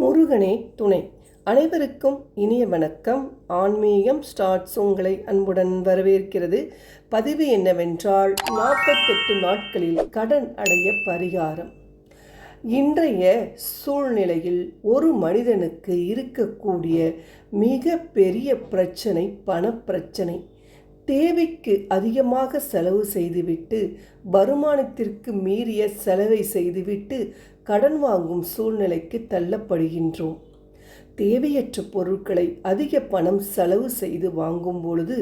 முருகனே துணை. அனைவருக்கும் இனிய வணக்கம். ஆன்மீகம் ஸ்டார்ட்ஸ் உங்களை அன்புடன் வரவேற்கிறது. பதிவு என்னவென்றால் நாற்பத்தெட்டு நாட்களில் கடன் அடைய பரிகாரம். இன்றைய சூழ்நிலையில் ஒரு மனிதனுக்கு இருக்கக்கூடிய மிக பெரிய பிரச்சனை. பணப்பிரச்சனை தேவைக்கு அதிகமாக செலவு செய்துவிட்டு வருமானத்திற்கு மீறிய செலவை செய்துவிட்டு கடன் வாங்கும் சூழ்நிலைக்கு தள்ளப்படுகின்றோம். தேவையற்ற பொருட்களை அதிக பணம் செலவு செய்து வாங்கும் பொழுது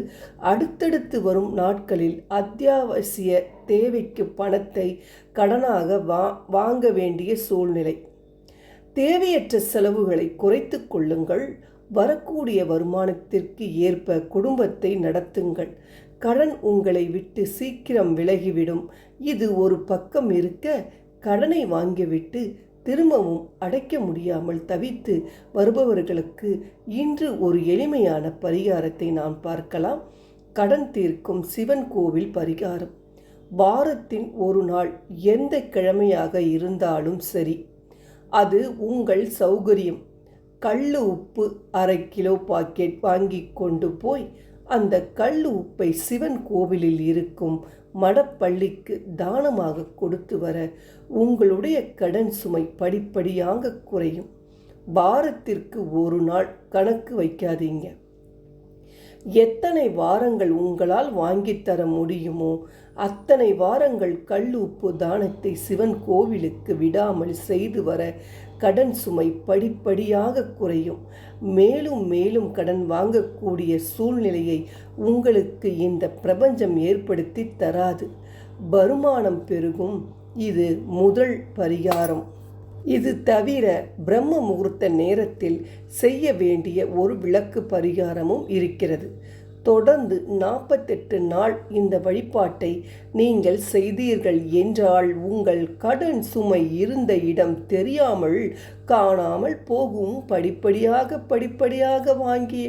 அடுத்தடுத்து வரும் நாட்களில் அத்தியாவசிய தேவைக்கு பணத்தை கடனாக வா வாங்க வேண்டிய சூழ்நிலை. தேவையற்ற செலவுகளை குறைத்து கொள்ளுங்கள். வரக்கூடிய வருமானத்திற்கு ஏற்ப குடும்பத்தை நடத்துங்கள். கடன் உங்களை விட்டு சீக்கிரம் விலகிவிடும். இது ஒரு பக்கம் இருக்க கடனை வாங்கிவிட்டு திரும்பவும் அடைக்க முடியாமல் தவித்து வருபவர்களுக்கு இன்று ஒரு எளிமையான பரிகாரத்தை நாம் பார்க்கலாம். கடன் தீர்க்கும் சிவன் கோவில் பரிகாரம். வாரத்தின் ஒரு நாள் எந்த கிழமையாக இருந்தாலும் சரி அது உங்கள் சௌகரியம். கல் உப்பு அரை கிலோ பாக்கெட் வாங்கி கொண்டு போய் அந்த கல் உப்பை சிவன் கோவிலில் இருக்கும் மடப்பள்ளிக்கு தானமாக கொடுத்து வர உங்களுடைய கடன் சுமை படிப்படியாக குறையும். வாரத்திற்கு ஒரு நாள் கணக்கு வைக்காதீங்க. எத்தனை வாரங்கள் உங்களால் வாங்கித்தர முடியுமோ அத்தனை வாரங்கள் கல் உப்பு தானத்தை சிவன் கோவிலுக்கு விடாமல் செய்து வர கடன் சுமை படிப்படியாக குறையும். மேலும் மேலும் கடன் வாங்கக்கூடிய சூழ்நிலையை உங்களுக்கு இந்த பிரபஞ்சம் ஏற்படுத்தி தராது. வருமானம் பெருகும். இது முதல் பரிகாரம். இது தவிர பிரம்ம முகூர்த்த நேரத்தில் செய்ய வேண்டிய ஒரு விளக்கு பரிகாரமும் இருக்கிறது. தொடர்ந்து நாற்பத்தெட்டு நாள் இந்த வழிபாட்டை நீங்கள் செய்தீர்கள் என்றால் உங்கள் கடன் சுமை இருந்த இடம் தெரியாமல் காணாமல் போகும். படிப்படியாக படிப்படியாக வாங்கிய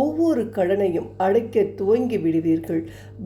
ஒவ்வொரு கடனையும் அடைக்க துவங்கி விடுவீர்கள்.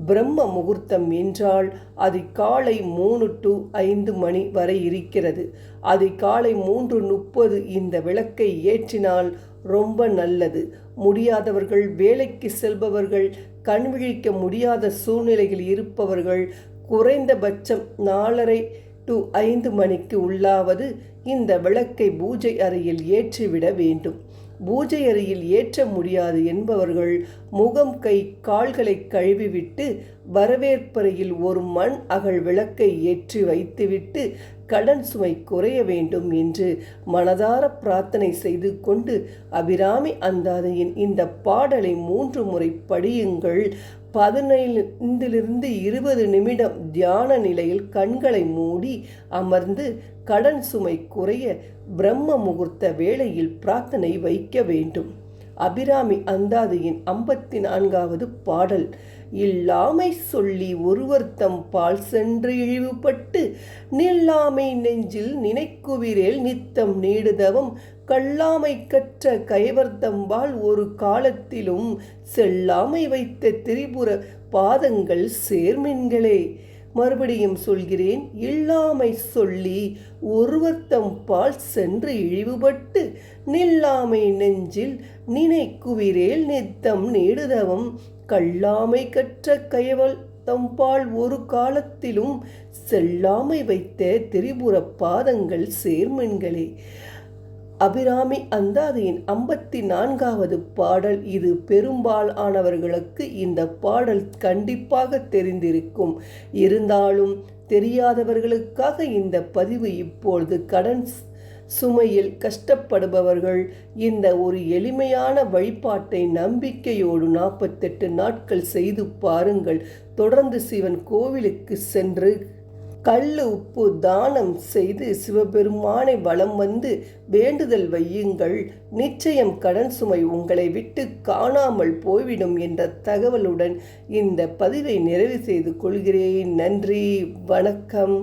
பிரம்ம முகூர்த்தம் என்றால் அது காலை மூணு டு ஐந்து மணி வரை இருக்கிறது. அது காலை மூன்று முப்பது இந்த விளக்கை ஏற்றினால் ரொம்ப நல்லது. முடியாதவர்கள் வேலைக்கு செல்பவர்கள் கண் விழிக்க முடியாத சூழ்நிலையில் இருப்பவர்கள் குறைந்தபட்சம் நாலரை டு ஐந்து மணிக்கு உள்ளாவது இந்த விளக்கை பூஜை அறையில் ஏற்றிவிட வேண்டும். பூஜை அறையில் ஏற்ற முடியாது என்பவர்கள் முகம் கை கால்களை கழுவிவிட்டு வரவேற்பறையில் ஒரு மண் அகல் விளக்கை ஏற்றி வைத்துவிட்டு கடன் சுமை குறைய வேண்டும் என்று மனதார பிரார்த்தனை செய்து கொண்டு அபிராமி அந்தாதையின் இந்த பாடலை மூன்று முறை படியுங்கள். பதினைந்திலிருந்து இருபது நிமிடம் தியான நிலையில் கண்களை மூடி அமர்ந்து கடன் சுமை குறைய பிரம்ம முகூர்த்த வேளையில் பிரார்த்தனை வைக்க வேண்டும். அபிராமி அந்தாதியின் ஐம்பத்தி நான்காவது பாடல். இல்லாமை சொல்லி ஒருவர் தம் பால் சென்று இழிவுபட்டு நில்லாமை நெஞ்சில் நினைக்குவிரேல் நித்தம் நீடுதவம் கல்லாமை கற்ற கைவர்த்தம்பால் ஒரு காலத்திலும் செல்லாமை வைத்த திரிபுர பாதங்கள் சேர்மின்களே. மறுபடியும் சொல்கிறேன் இல்லாமை சொல்லி ஒருவர்த்தம் பால் சென்று இழிவுபட்டு நில்லாமை நெஞ்சில் நினைக்குவிரேல் நித்தம் நீடுதவம். கல்லாமை கற்ற கைவல் தம்பால் ஒரு காலத்திலும் செல்லாமை வைத்த திரிபுர பாதங்கள் சேர்மென்களே. அபிராமி அந்தாதியின் ஐம்பத்தி நான்காவது பாடல் இது. பெரும்பாலானவர்களுக்கு இந்த பாடல் கண்டிப்பாக தெரிந்திருக்கும். இருந்தாலும் தெரியாதவர்களுக்காக இந்த பதிவு இப்பொழுது கடன் சுமையில் கஷ்டப்படுபவர்கள் இந்த ஒரு எளிமையான வழிபாட்டை நம்பிக்கையோடு நாற்பத்தெட்டு நாட்கள் செய்து பாருங்கள். தொடர்ந்து சிவன் கோவிலுக்கு சென்று கல் உப்பு தானம் செய்து சிவபெருமானை வலம் வந்து வேண்டுதல் வையுங்கள். நிச்சயம் கடன் சுமை உங்களை விட்டு காணாமல் போய்விடும் என்ற தகவலுடன் இந்த பதிவை நிறைவு செய்து கொள்கிறேன். நன்றி வணக்கம்.